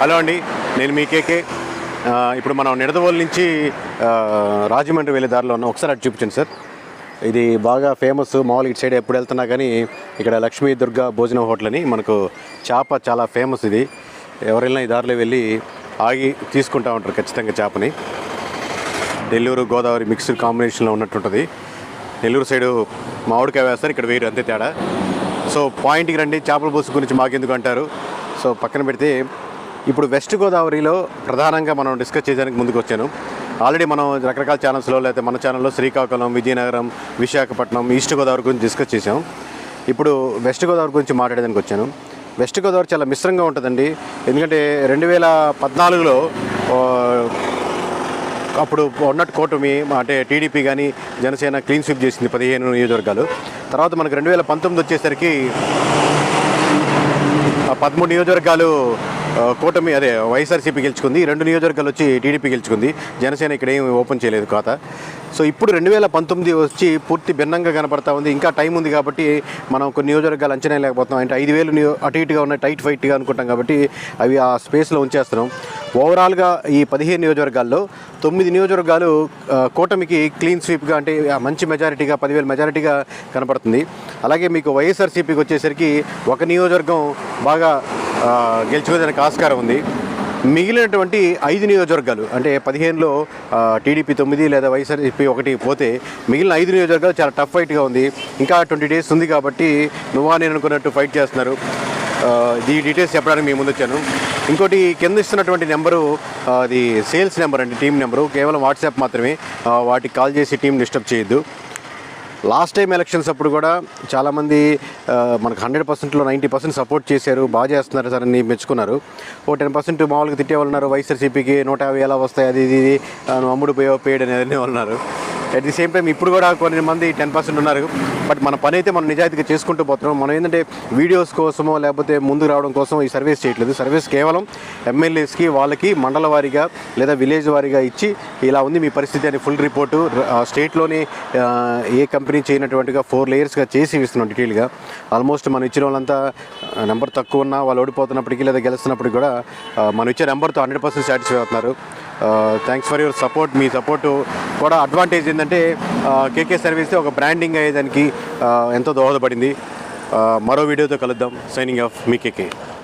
Hello అండి నేను మీ కేకే. ఇప్పుడు మనం నిడదవోలు నుంచి రాజమండ్రి వెళ్ళే దారిలో ఉన్నాం ఒకసారి అటు చూపించండి సార్. ఇది బాగా ఫేమస్ మామూలుగా ఇటు సైడ్ ఎప్పుడు వెళ్తున్నా కానీ ఇక్కడ లక్ష్మీ దుర్గా భోజనం హోటల్ అని మనకు చేప చాలా ఫేమస్ ఇది. ఎవరైనా ఈ దారిలో వెళ్ళి ఆగి తీసుకుంటా ఉంటారు ఖచ్చితంగా చేపని. నెల్లూరు గోదావరి మిక్స్డ్ కాంబినేషన్లో ఉన్నట్టుంటుంది. నెల్లూరు సైడు మామిడికాయ వేస్తారు ఇక్కడ వేరు అంతే తేడా. సో పాయింట్కి రండి చేపల పులుసు గురించి మాకెందుకు అంటారు? సో పక్కన పెడితే ఇప్పుడు వెస్ట్ గోదావరిలో ప్రధానంగా మనం డిస్కస్ చేయడానికి ముందుకు వచ్చాను ఆల్రెడీ మనం రకరకాల ఛానల్స్లో లేకపోతే మన ఛానల్లో శ్రీకాకుళం విజయనగరం విశాఖపట్నం ఈస్ట్ గోదావరి గురించి డిస్కస్ చేసాం ఇప్పుడు వెస్ట్ గోదావరి గురించి మాట్లాడేదానికి వచ్చాను. వెస్ట్ గోదావరి చాలా మిశ్రంగా ఉంటుందండి. ఎందుకంటే రెండు వేల పద్నాలుగులో అప్పుడు ఉన్నట్టు కూటమి అంటే టీడీపీ కానీ జనసేన క్లీన్ స్వీప్ చేసింది పదిహేను నియోజకవర్గాలు. తర్వాత మనకు రెండు వేల పంతొమ్మిది వచ్చేసరికి పదమూడు నియోజకవర్గాలు కూటమి అదే వైఎస్ఆర్సీపీ గెలుచుకుంది. రెండు నియోజకవర్గాలు వచ్చి టీడీపీ గెలుచుకుంది. జనసేన ఇక్కడ ఏం ఓపెన్ చేయలేదు ఖాతా. సో ఇప్పుడు రెండు వేల పంతొమ్మిది వచ్చి పూర్తి భిన్నంగా కనపడతా ఉంది. ఇంకా టైం ఉంది కాబట్టి మనం కొన్ని నియోజకవర్గాలు అంచనా లేకపోతున్నాం అంటే ఐదు వేలు అటు ఇటుగా ఉన్నాయి టైట్ ఫైట్గా అనుకుంటాం కాబట్టి అవి ఆ స్పేస్లో ఉంచేస్తున్నాం. ఓవరాల్గా ఈ పదిహేను నియోజకవర్గాల్లో తొమ్మిది నియోజకవర్గాలు కూటమికి క్లీన్ స్వీప్గా అంటే మంచి మెజారిటీగా పదివేల మెజారిటీగా కనపడుతుంది. అలాగే మీకు వైఎస్ఆర్సీపీకి వచ్చేసరికి ఒక నియోజకవర్గం బాగా గెలుచుకోవడానికి ఆస్కారం ఉంది. మిగిలినటువంటి ఐదు నియోజకవర్గాలు అంటే పదిహేనులో టీడీపీ తొమ్మిది లేదా వైఎస్ఆర్సీపీ ఒకటి పోతే మిగిలిన ఐదు నియోజకవర్గాలు చాలా టఫ్ ఫైట్గా ఉంది. ఇంకా ట్వంటీ డేస్ ఉంది కాబట్టి నువ్వా నేను అనుకున్నట్టు ఫైట్ చేస్తున్నారు. ఈ డీటెయిల్స్ చెప్పడానికి మేము ముందు వచ్చాను. ఇంకోటి కింద ఇస్తున్నటువంటి నెంబరు అది సేల్స్ నెంబర్ అండి టీం నెంబరు. కేవలం వాట్సాప్ మాత్రమే వాటికి కాల్ చేసి టీం డిస్టర్బ్ చేయొద్దు. లాస్ట్ టైం ఎలక్షన్స్ అప్పుడు కూడా చాలామంది మనకు హండ్రెడ్ పర్సెంట్లో నైంటీ పర్సెంట్ సపోర్ట్ చేశారు బాగా చేస్తున్నారు సార్ అని మెచ్చుకున్నారు. ఓ టెన్ పర్సెంట్ మామూలుగా తిట్టే వాళ్ళు ఉన్నారు వైఎస్ఆర్సీపీకి నూట యాభై ఎలా వస్తాయి అది ఇది ఇది అమ్ముడు పోయో పేడ్ అనేది ఉన్నారు. అట్ ది సేమ్ టైం ఇప్పుడు కూడా కొన్ని మంది టెన్ పర్సెంట్ ఉన్నారు. బట్ మన పని అయితే మనం నిజాయితీగా చేసుకుంటూ పోతున్నాం. మనం ఏంటంటే వీడియోస్ కోసమో లేకపోతే ముందుకు రావడం కోసం ఈ సర్వీస్ చేయట్లేదు. సర్వీస్ కేవలం ఎమ్మెల్యేస్కి వాళ్ళకి మండల వారీగా లేదా విలేజ్ వారీగా ఇచ్చి ఇలా ఉంది మీ పరిస్థితి అని ఫుల్ రిపోర్టు స్టేట్లోని ఏ కంపెనీ చేయనటువంటిగా ఫోర్ లేయర్స్గా చేసి ఇస్తున్నాం డీటెయిల్గా ఆల్మోస్ట్ మనం ఇచ్చిన వాళ్ళంతా నెంబర్ తక్కువ ఉన్నా వాళ్ళు ఓడిపోతున్నప్పటికీ లేదా గెలుస్తున్నప్పటికీ కూడా మనం ఇచ్చే నెంబర్తో హండ్రెడ్ పర్సెంట్ సాటిస్ఫై అవుతున్నారు. థ్యాంక్స్ ఫర్ యువర్ సపోర్ట్ మీ సపోర్ట్ కూడా అడ్వాంటేజ్ ఏంటంటే uh, కేకే సర్వీస్ ఒక బ్రాండింగ్ అయ్యేదానికి uh, ఎంతో దోహదపడింది. Uh, మరో వీడియోతో కలుద్దాం. సైనింగ్ ఆఫ్ మీ కేకే